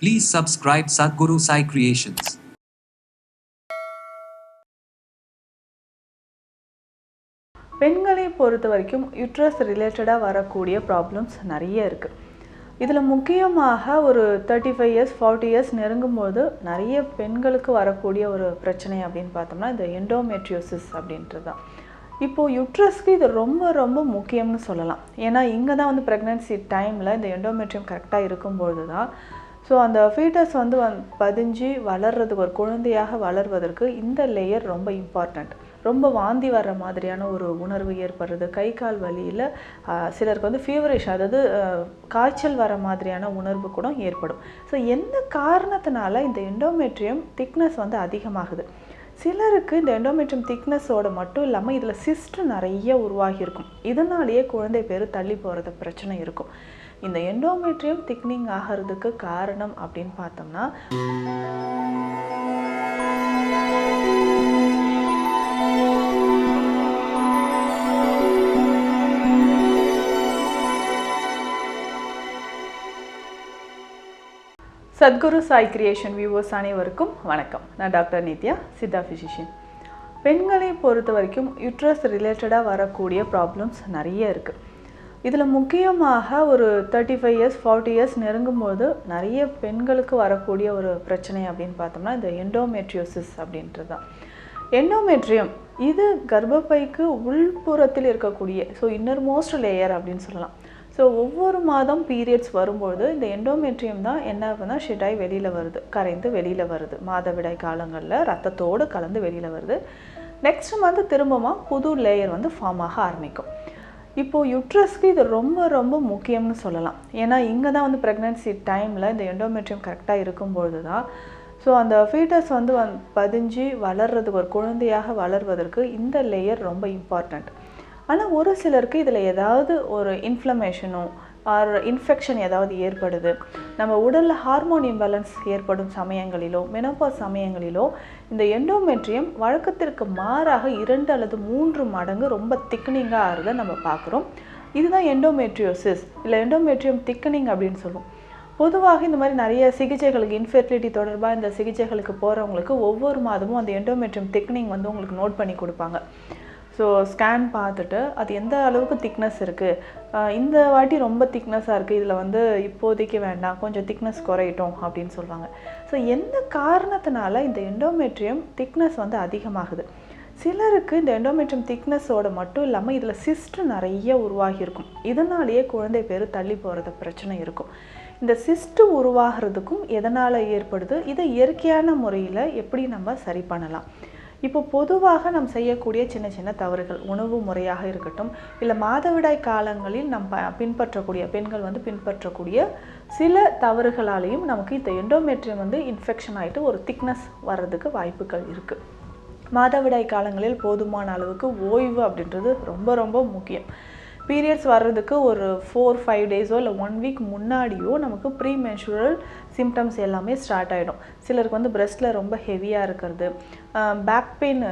Please subscribe Sadhguru Sai Creations. பெண்களை பொறுத்த வரைக்கும் யுட்ரஸ் ரிலேட்டடாக வரக்கூடிய ப்ராப்ளம்ஸ் நிறைய இருக்குது இதில் முக்கியமாக ஒரு thirty five years forty years நெருங்கும்போது நிறைய பெண்களுக்கு வரக்கூடிய ஒரு பிரச்சனை அப்படின்னு பார்த்தோம்னா இந்த எண்டோமெட்ரியோசிஸ் அப்படின்றது தான் இப்போது யுட்ரஸ்க்கு இது ரொம்ப ரொம்ப முக்கியம்னு சொல்லலாம். ஏன்னா இங்கே தான் வந்து ப்ரெக்னென்சி டைமில் இந்த எண்டோமெட்ரியம் கரெக்டாக இருக்கும்பொழுது தான் ஸோ அந்த ஃபீட்டஸ் வந்து வந் பதிஞ்சு வளர்றது ஒரு குழந்தையாக வளர்வதற்கு இந்த லேயர் ரொம்ப இம்பார்ட்டண்ட் ரொம்ப வாந்தி வர்ற மாதிரியான ஒரு உணர்வு ஏற்படுறது. கை கால் வலியில் சிலருக்கு வந்து ஃபீவரிஷ் அதாவது காய்ச்சல் வர மாதிரியான உணர்வு கூட ஏற்படும். ஸோ எந்த காரணத்தினால இந்த எண்டோமெட்ரியம் திக்னஸ் வந்து அதிகமாகுது? சிலருக்கு இந்த எண்டோமெட்ரியம் திக்னஸோட மட்டும் இல்லாமல் இதில் சிஸ்ட் நிறைய உருவாகியிருக்கும். இதனாலேயே குழந்தை பேர் தள்ளி போகிறது பிரச்சனை இருக்கும். இந்த எண்டோமெட்ரியம் திக்னிங் ஆகிறதுக்கு காரணம் அப்படின்னு பார்த்தோம்னா சத்குரு சாய் கிரியேஷன் வியூவர்ஸ் அனைவருக்கும் வணக்கம். நான் டாக்டர் நித்யா சித்தா ஃபிசிஷியன் பெண்களை பொறுத்த வரைக்கும் யூட்ரஸ் ரிலேட்டடாக வரக்கூடிய ப்ராப்ளம்ஸ் நிறைய இருக்குது இதில் முக்கியமாக ஒரு thirty five years forty years நெருங்கும்போது நிறைய பெண்களுக்கு வரக்கூடிய ஒரு பிரச்சனை அப்படின்னு பார்த்தோம்னா இந்த எண்டோமெட்ரியோசிஸ் அப்படின்றது தான் எண்டோமெட்ரியம் இது கர்ப்பப்பைக்கு உள்புறத்தில் இருக்கக்கூடிய ஸோ இன்னர் மோஸ்ட் லேயர் அப்படின்னு சொல்லலாம். ஸோ ஒவ்வொரு மாதம் பீரியட்ஸ் வரும்பொழுது இந்த எண்டோமெட்ரியம் தான் என்ன ஆகுதுன்னா ஷெட்டாய் வெளியில் வருது கரைந்து வெளியில் வருது. மாதவிடாய் காலங்களில் ரத்தத்தோடு கலந்து வெளியில் வருது. நெக்ஸ்ட் மந்த் திரும்பமாக புது லேயர் வந்து ஃபார்ம் ஆக ஆரம்பிக்கும். இப்போது யுட்ரஸ்க்கு இது ரொம்ப ரொம்ப முக்கியம்னு சொல்லலாம். ஏன்னா இங்கே தான் வந்து ப்ரெக்னென்சி டைமில் இந்த எண்டோமெட்ரியம் கரெக்டாக இருக்கும்பொழுது தான் ஸோ அந்த ஃபீட்டஸ் வந்து வந் பதிஞ்சு வளர்றதுக்கு ஒரு குழந்தையாக வளர்வதற்கு இந்த லேயர் ரொம்ப இம்பார்ட்டண்ட் ஆனால் ஒரு சிலருக்கு இதில் ஏதாவது ஒரு இன்ஃப்ளமேஷனோ ஆர் இன்ஃபெக்ஷன் ஏதாவது ஏற்படுது. நம்ம உடலில் ஹார்மோன் இம்பேலன்ஸ் ஏற்படும் சமயங்களிலோ மெனோபாஸ் சமயங்களிலோ இந்த எண்டோமெட்ரியம் வழக்கத்திற்கு மாறாக இரண்டு அல்லது மூன்று மடங்கு ரொம்ப திக்னிங்காக ஆகிறத நம்ம பார்க்குறோம். இதுதான் எண்டோமெட்ரியோசிஸ் இல்லை எண்டோமெட்ரியம் திக்கனிங் அப்படின்னு சொல்லுவோம். பொதுவாக இந்த மாதிரி நிறைய சிகிச்சைகளுக்கு இன்ஃபெர்டிலிட்டி தொடர்பாக இந்த சிகிச்சைகளுக்கு போகிறவங்களுக்கு ஒவ்வொரு மாதமும் அந்த எண்டோமெட்ரியம் திக்னிங் வந்து உங்களுக்கு நோட் பண்ணி கொடுப்பாங்க. ஸோ ஸ்கேன் பார்த்துட்டு அது எந்த அளவுக்கு திக்னஸ் இருக்குது இந்த வாட்டி ரொம்ப திக்னஸாக இருக்குது இதில் வந்து இப்போதைக்கு வேண்டாம். கொஞ்சம் திக்னஸ் குறையட்டும் அப்படின்னு சொல்லுவாங்க. ஸோ எந்த காரணத்தினால இந்த எண்டோமெட்ரியம் திக்னஸ் வந்து அதிகமாகுது? சிலருக்கு இந்த எண்டோமெட்ரியம் திக்னஸோட மட்டும் இல்லாமல் இதில் சிஸ்ட் நிறைய உருவாகியிருக்கும். இதனாலேயே குழந்தை பேர் தள்ளி போகிறது பிரச்சனை இருக்கும். இந்த சிஸ்ட் உருவாகிறதுக்கும் எதனால் ஏற்படுது? இதை இயற்கையான முறையில் எப்படி நம்ம சரி பண்ணலாம்? இப்போ பொதுவாக நாம் செய்யக்கூடிய சின்ன சின்ன தவறுகள் உணவு முறையாக இருக்கட்டும் இல்லை மாதவிடாய் காலங்களில் நம் ப பின்பற்றக்கூடிய பெண்கள் வந்து பின்பற்றக்கூடிய சில தவறுகளாலேயும் நமக்கு இந்த எண்டோமெட்ரியம் வந்து இன்ஃபெக்ஷன் ஆகிட்டு ஒரு திக்னஸ் வர்றதுக்கு வாய்ப்புகள் இருக்குது மாதவிடாய் காலங்களில் போதுமான அளவுக்கு ஓய்வு அப்படின்றது ரொம்ப ரொம்ப முக்கியம். பீரியட்ஸ் வர்றதுக்கு ஒரு ஃபோர் ஃபைவ் டேஸோ இல்லை ஒன் வீக் முன்னாடியோ நமக்கு ப்ரீ மென்சுரல் சிம்டம்ஸ் எல்லாமே ஸ்டார்ட் ஆகிடும் சிலருக்கு வந்து பிரஸ்ட்டில் ரொம்ப ஹெவியாக இருக்கிறது பேக் பெயின்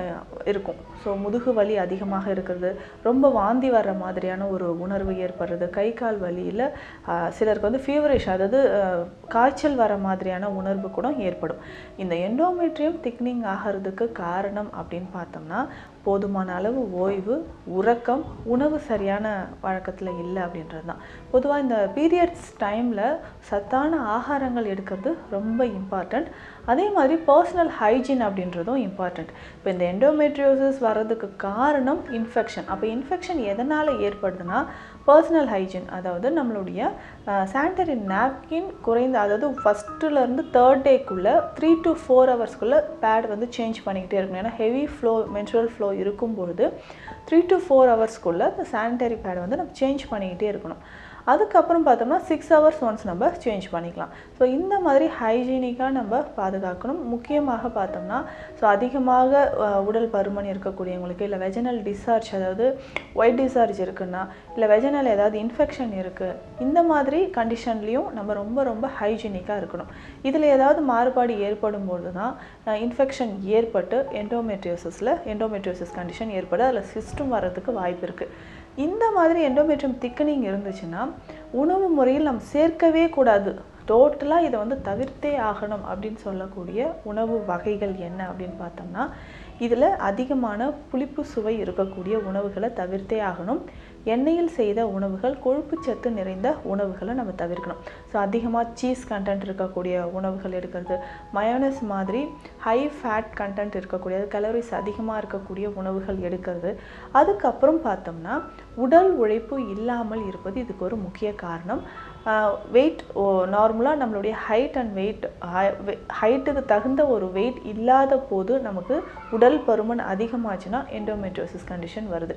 இருக்கும். ஸோ முதுகு வலி அதிகமாக இருக்கிறது. ரொம்ப வாந்தி வர்ற மாதிரியான ஒரு உணர்வு ஏற்படுறது. கை கால் வலியில் சிலருக்கு வந்து ஃபீவரிஷ் அதாவது காய்ச்சல் வர மாதிரியான உணர்வு கூட ஏற்படும். இந்த எண்டோமெட்ரியம் திக்னிங் ஆகிறதுக்கு காரணம் அப்படின்னு பார்த்தோம்னா போதுமான அளவு ஓய்வு உறக்கம் உணவு சரியான வழக்கத்தில் இல்லை அப்படின்றது தான் பொதுவாக இந்த பீரியட்ஸ் டைமில் சத்தான ஆகாரங்கள் எடுக்கிறது ரொம்ப இம்பார்ட்டண்ட் அதே மாதிரி பர்சனல் ஹைஜீன் அப்படின்றதும் இம்பார்ட்டண்ட் இப்போ இந்த எண்டோமெட்ரியோசிஸ் வர்றதுக்கு காரணம் இன்ஃபெக்ஷன் அப்போ இன்ஃபெக்ஷன் எதனால் ஏற்படுதுன்னா பர்சனல் ஹைஜீன் அதாவது நம்மளுடைய சானிடரி நாப்கின் குறைந்த அதாவது ஃபஸ்ட்டுலேருந்து தேர்ட் டேக்குள்ளே த்ரீ டு ஃபோர் ஹவர்ஸ்க்குள்ளே பேட் வந்து சேஞ்ச் பண்ணிக்கிட்டே இருக்கணும். ஏன்னா ஹெவி ஃப்ளோ மென்சுரல் ஃப்ளோ இருக்கும்பொழுது த்ரீ டு ஃபோர் ஹவர்ஸ்க்குள்ளே இந்த சானிடரி பேட் வந்து நம்ம சேஞ்ச் பண்ணிக்கிட்டே இருக்கணும். அதுக்கப்புறம் பார்த்தோம்னா சிக்ஸ் ஹவர்ஸ் ஒன்ஸ் நம்ம சேஞ்ச் பண்ணிக்கலாம். ஸோ இந்த மாதிரி ஹைஜீனிக்காக நம்ம பாதுகாக்கணும். முக்கியமாக பார்த்தோம்னா ஸோ அதிகமாக உடல் பருமன் இருக்கக்கூடியவங்களுக்கு இல்லை வெஜனல் டிஸ்சார்ஜ் அதாவது ஒயிட் டிஸ்சார்ஜ் இருக்குன்னா இல்லை வெஜனல் ஏதாவது இன்ஃபெக்ஷன் இருக்குது இந்த மாதிரி கண்டிஷன்லேயும் நம்ம ரொம்ப ரொம்ப ஹைஜீனிக்காக இருக்கணும். இதில் ஏதாவது மாறுபாடு ஏற்படும் போது தான் இன்ஃபெக்ஷன் ஏற்பட்டு எண்டோமெட்ரியோசிஸில் எண்டோமெட்ரியோசிஸ் கண்டிஷன் ஏற்பட அதில் சிஸ்டம் வர்றதுக்கு வாய்ப்பு இருக்குது இந்த மாதிரி எண்டோமெட்ரியம் திக்கனிங் இருந்துச்சுன்னா உணவு முறையில் நாம் சேர்க்கவே கூடாது. டோட்டலாக இதை வந்து தவிர்த்தே ஆகணும் அப்படின்னு சொல்லக்கூடிய உணவு வகைகள் என்ன அப்படின்னு பார்த்தோம்னா இதில் அதிகமான புளிப்பு சுவை இருக்கக்கூடிய உணவுகளை தவிர்த்தே ஆகணும். எண்ணெயில் செய்த உணவுகள் கொழுப்பு சத்து நிறைந்த உணவுகளை நம்ம தவிர்க்கணும். ஸோ அதிகமாக சீஸ் கண்டென்ட் இருக்கக்கூடிய உணவுகள் எடுக்கிறது. மயோனஸ் மாதிரி ஹை ஃபேட் கண்டென்ட் இருக்கக்கூடிய கலோரிஸ் அதிகமாக இருக்கக்கூடிய உணவுகள் எடுக்கிறது. அதுக்கப்புறம் பார்த்தோம்னா உடல் உழைப்பு இல்லாமல் இருப்பது இதுக்கு ஒரு முக்கிய காரணம். வெயிட் நார்மலாக நம்மளுடைய ஹைட் அண்ட் வெயிட் ஹைட்டுக்கு தகுந்த ஒரு வெயிட் இல்லாத போது நமக்கு உடல் பருமன் அதிகமாச்சுன்னா எண்டோமெட்ரோசிஸ் கண்டிஷன் வருது.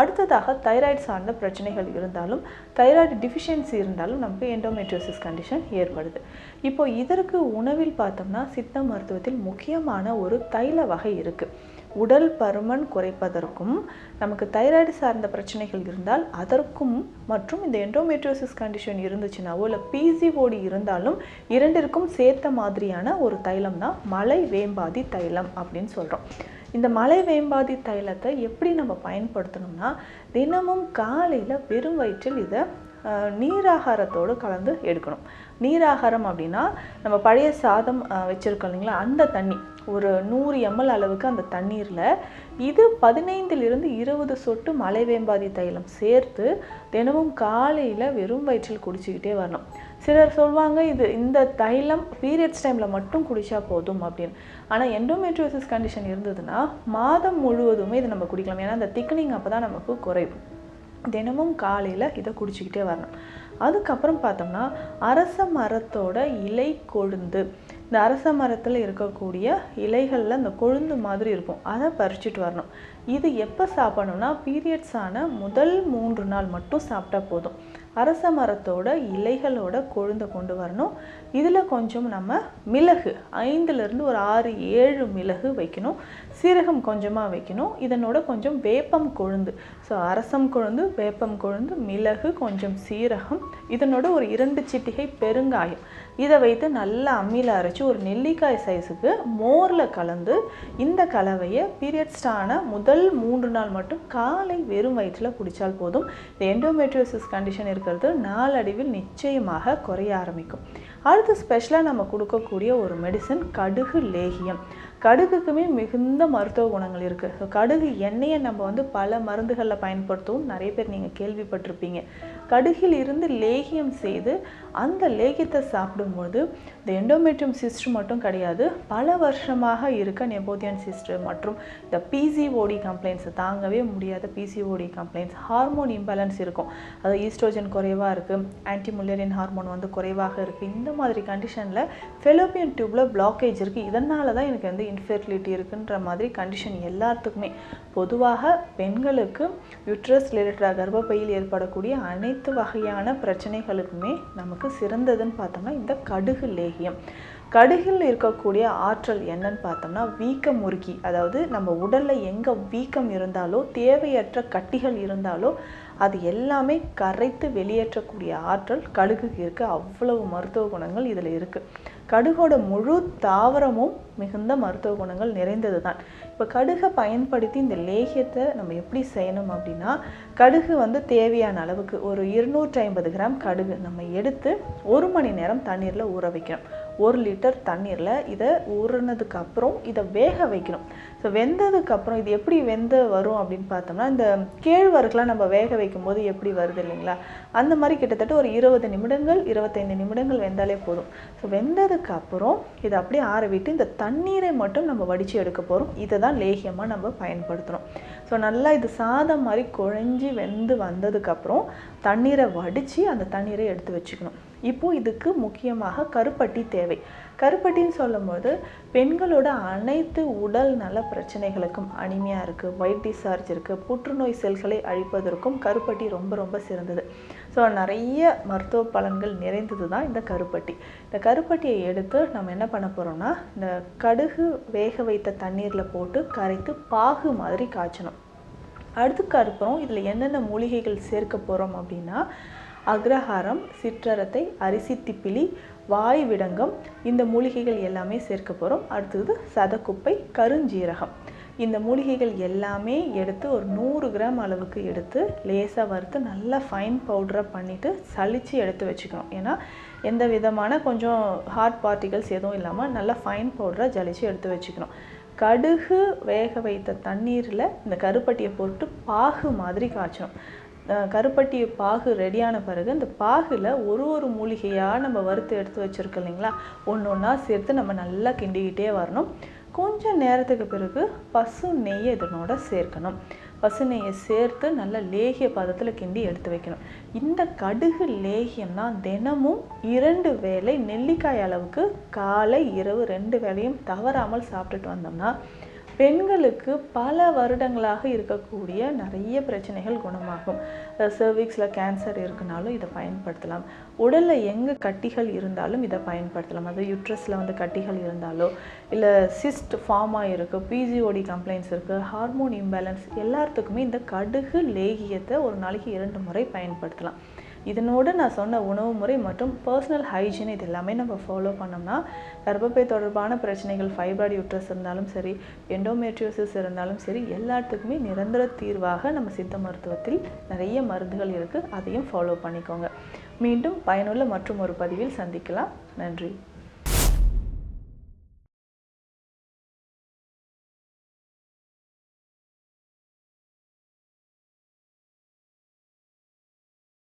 அடுத்ததாக தைராய்டு சார்ந்த பிரச்சனைகள் இருந்தாலும் தைராய்டு டிஃபிஷியன்சி இருந்தாலும் நமக்கு எண்டோமெட்ரோசிஸ் கண்டிஷன் ஏற்படுது. இப்போ இதற்கு உணவில் பார்த்தோம்னா சித்த மருத்துவத்தில் முக்கியமான ஒரு தைல வகை இருக்குது உடல் பருமன் குறைப்பதற்கும் நமக்கு தைராய்டு சார்ந்த பிரச்சனைகள் இருந்தால் அதற்கும் மற்றும் இந்த எண்டோமெட்ரோசிஸ் கண்டிஷன் இருந்துச்சுனாவோ இல்லை பிசிஓடி இருந்தாலும் இரண்டிற்கும் சேர்த்த மாதிரியான ஒரு தைலம் தான் மலை வேம்பாதி தைலம் அப்படின்னு சொல்கிறோம் இந்த மலை வேம்பாதி தைலத்தை எப்படி நம்ம பயன்படுத்தணும்னா தினமும் காலையில் வெறும் வயிற்றில் இதை நீராகாரத்தோடு கலந்து எடுக்கணும். நீராகாரம் அப்படின்னா நம்ம பழைய சாதம் வச்சுருக்கோம் இல்லைங்களா? அந்த தண்ணி. ஒரு நூறு எம்எல் அளவுக்கு அந்த தண்ணீரில் இது பதினைந்திலிருந்து இருபது சொட்டு மலைவேம்பாதி தைலம் சேர்த்து தினமும் காலையில் வெறும் வயிற்றில் குடிச்சிக்கிட்டே வரணும். சிலர் சொல்லுவாங்க இது இந்த தைலம் பீரியட்ஸ் டைமில் மட்டும் குடித்தா போதும் அப்படின்னு. ஆனால் எண்டோமெட்ரோசிஸ் கண்டிஷன் இருந்ததுன்னா மாதம் முழுவதுமே இதை நம்ம குடிக்கலாம். ஏன்னா அந்த திக்னிங் அப்போ தான் நமக்கு குறையும். தினமும் காலையில் இதை குடிச்சிக்கிட்டே வரணும். அதுக்கப்புறம் பார்த்தோம்னா அரச மரத்தோட இலை கொழுந்து. இந்த அரச மரத்தில் இருக்கக்கூடிய இலைகளில் அந்த கொழுந்து மாதிரி இருக்கும். அதை பறிச்சுட்டு வரணும். இது எப்போ சாப்பிடணும்னா பீரியட்ஸ் ஆன முதல் மூன்று நாள் மட்டும் சாப்பிட்டா போதும். அரச மரத்தோட இலைகளோட கொழுந்தை கொண்டு வரணும். இதில் கொஞ்சம் நம்ம மிளகு ஐந்துலேருந்து ஒரு ஆறு ஏழு மிளகு வைக்கணும். சீரகம் கொஞ்சமாக வைக்கணும். இதனோட கொஞ்சம் வேப்பம் கொழுந்து. ஸோ அரசம் கொழுந்து வேப்பம் கொழுந்து மிளகு கொஞ்சம் சீரகம். இதனோட ஒரு இரண்டு சிட்டிகை பெருங்காயம். இதை வைத்து நல்லா அம்மியில் அரைச்சி ஒரு நெல்லிக்காய் சைஸுக்கு மோரில் கலந்து இந்த கலவையை பீரியட்ஸ்டான முதல் மூன்று நாள் மட்டும் காலை வெறும் வயிற்றில் குடித்தால் போதும். இந்த எண்டோமெட்ரியோசிஸ் கண்டிஷன் இருக்கிறது நாளடைவில் நிச்சயமாக குறைய ஆரம்பிக்கும். அடுத்து ஸ்பெஷலாக நம்ம கொடுக்கக்கூடிய ஒரு மெடிசன் கடுகு லேகியம். கடுகுக்குமே மிகுந்த மருத்துவ குணங்கள் இருக்குது ஸோ கடுகு எண்ணெயை நம்ம வந்து பல மருந்துகளில் பயன்படுத்தவும் நிறைய பேர் நீங்கள் கேள்விப்பட்டிருப்பீங்க. கடுகில் இருந்து லேகியம் செய்து அந்த லேகியத்தை சாப்பிடும்போது இந்த எண்டோமெட்ரியம் சிஸ்டர் மட்டும் கிடையாது பல வருஷமாக இருக்க நெபோதியன் சிஸ்டர் மற்றும் இந்த பிசிஓடி கம்ப்ளைண்ட்ஸை தாங்கவே முடியாத பிசிஓடி கம்ப்ளைண்ட்ஸ் ஹார்மோன் இம்பேலன்ஸ் இருக்கும். அது ஈஸ்ட்ரோஜன் குறைவாக இருக்குது ஆன்டிமுல்லரின் ஹார்மோன் வந்து குறைவாக இருக்குது இந்த மாதிரி கண்டிஷனில் ஃபெலோப்பியன் டியூப்பில் பிளாக்கேஜ் இருக்குது இதனால தான் எனக்கு வந்து இன்ஃபெர்டிலிட்டி இருக்குன்ற மாதிரி கண்டிஷன் எல்லாத்துக்குமே. பொதுவாக பெண்களுக்கு யூட்ரஸ் ரிலேட்டடாக கர்ப்பப்பையில் ஏற்படக்கூடிய அனைத்து வகையான பிரச்சனைகளுக்குமே நமக்கு சிறந்ததுன்னு பார்த்தோம்னா இந்த கடுகு லேகியம். கடுகில் இருக்கக்கூடிய ஆற்றல் என்னன்னு பார்த்தோம்னா வீக்க முறுக்கி அதாவது நம்ம உடலில் எங்கே வீக்கம் இருந்தாலோ தேவையற்ற கட்டிகள் இருந்தாலோ அது எல்லாமே கரைத்து வெளியேற்றக்கூடிய ஆற்றல் கடுகுக்கு இருக்குது அவ்வளவு மருத்துவ குணங்கள் இதில் இருக்குது கடுகோட முழு தாவரமும் மிகுந்த மருத்துவ குணங்கள் நிறைந்தது தான் இப்போ கடுகை பயன்படுத்தி இந்த லேகியத்தை நம்ம எப்படி செய்யணும் அப்படின்னா கடுகு வந்து தேவையான அளவுக்கு ஒரு இருநூற்றி ஐம்பது கிராம் கடுகு நம்ம எடுத்து ஒரு மணி நேரம் தண்ணீரில் ஊற வைக்கணும். ஒரு லிட்டர் தண்ணீரில் இதை ஊறினதுக்கு அப்புறம் இதை வேக வைக்கணும். ஸோ வெந்ததுக்கப்புறம் இது எப்படி வெந்த வரும் அப்படின்னு பார்த்தோம்னா இந்த கேழ்வரகுலாம் நம்ம வேக வைக்கும் போது எப்படி வருது இல்லைங்களா? அந்த மாதிரி கிட்டத்தட்ட ஒரு இருபது நிமிடங்கள் இருபத்தைந்து நிமிடங்கள் வெந்தாலே போதும். ஸோ வெந்ததுக்கு அப்புறம் இதை அப்படியே ஆற விட்டு இந்த தண்ணீரை மட்டும் நம்ம வடித்து எடுக்க போகிறோம் இதை தான் லேகியமாக நம்ம பயன்படுத்துகிறோம் ஸோ நல்லா இது சாதம் மாதிரி குழஞ்சி வெந்து வந்ததுக்கப்புறம் தண்ணீரை வடித்து அந்த தண்ணீரை எடுத்து வச்சுக்கணும். இப்போது இதுக்கு முக்கியமாக கருப்பட்டி தேவை. கருப்பட்டின்னு சொல்லும்போது பெண்களோட அனைத்து உடல் நல பிரச்சனைகளுக்கும் அனிமையாக இருக்குது ஒயிட் டிசார்ஜ் இருக்குது புற்றுநோய் செல்களை அழிப்பதற்கும் கருப்பட்டி ரொம்ப ரொம்ப சிறந்தது. ஸோ நிறைய மருத்துவ பலன்கள் நிறைந்தது தான் இந்த கருப்பட்டி. இந்த கருப்பட்டியை எடுத்து நம்ம என்ன பண்ண போகிறோம்னா இந்த கடுகு வேக வைத்த தண்ணீரில் போட்டு கரைத்து பாகு மாதிரி காய்ச்சணும். அடுத்துக்கு அப்புறம் இதில் என்னென்ன மூலிகைகள் சேர்க்க போகிறோம் அப்படின்னா அக்ரஹாரம் சிற்றரத்தை அரிசி திப்பிலி வாய் விடங்கம் இந்த மூலிகைகள் எல்லாமே சேர்க்க போகிறோம் அடுத்தது சதக்குப்பை கருஞ்சீரகம். இந்த மூலிகைகள் எல்லாமே எடுத்து ஒரு நூறு கிராம் அளவுக்கு எடுத்து லேசாக வறுத்து நல்லா ஃபைன் பவுடராக பண்ணிவிட்டு சளிச்சு எடுத்து வச்சுக்கணும். ஏன்னா எந்த விதமான கொஞ்சம் ஹார்ட் பார்ட்டிகல்ஸ் எதுவும் இல்லாமல் நல்லா ஃபைன் பவுடராக ஜலிச்சு எடுத்து வச்சுக்கணும். கடுகு வேக வைத்த தண்ணீரில் இந்த கருப்பட்டியை போட்டு பாகு மாதிரி காய்ச்சணும். கருப்பட்டி பாகு ரெடியான பிறகு இந்த பாகுல ஒரு ஒரு மூலிகையாக நம்ம வறுத்து எடுத்து வச்சுருக்கோம் இல்லைங்களா? ஒன்று ஒன்றா சேர்த்து நம்ம நல்லா கிண்டிக்கிட்டே வரணும். கொஞ்சம் நேரத்துக்கு பிறகு பசு நெய்யை இதனோட சேர்க்கணும். பசு நெய்யை சேர்த்து நல்ல லேகிய பதத்தில் கிண்டி எடுத்து வைக்கணும். இந்த கடுகு லேகியம்னா தினமும் இரண்டு வேளை நெல்லிக்காய் அளவுக்கு காலை இரவு ரெண்டு வேளையும் தவறாமல் சாப்பிட்டுட்டு வந்தோம்னா பெண்களுக்கு பல வருடங்களாக இருக்கக்கூடிய நிறைய பிரச்சனைகள் குணமாகும். சர்விக்ஸில் கேன்சர் இருக்குனாலும் இதை பயன்படுத்தலாம். உடலில் எங்கே கட்டிகள் இருந்தாலும் இதை பயன்படுத்தலாம். அது யுட்ரஸில் வந்து கட்டிகள் இருந்தாலோ இல்லை சிஸ்ட் ஃபார்மாக இருக்குது பிஜிஓடி கம்ப்ளைண்ட்ஸ் இருக்குது ஹார்மோன் இம்பேலன்ஸ் எல்லாத்துக்குமே இந்த கடுகு லேகியத்தை ஒரு நாளைக்கு இரண்டு முறை பயன்படுத்தலாம். இதனோடு நான் சொன்ன உணவு முறை மற்றும் பர்சனல் ஹைஜீன் இது எல்லாமே நம்ம ஃபாலோ பண்ணோம்னா கர்ப்பப்பை தொடர்பான பிரச்சனைகள் ஃபைப்ராய்டு யூட்ரஸ் இருந்தாலும் சரி எண்டோமெட்ரியோசிஸ் இருந்தாலும் சரி எல்லாத்துக்குமே நிரந்தர தீர்வாக நம்ம சித்த மருத்துவத்தில் நிறைய மருந்துகள் இருக்குது அதையும் ஃபாலோ பண்ணிக்கோங்க. மீண்டும் பயனுள்ள மற்றும் ஒரு பதிவில் சந்திக்கலாம். நன்றி.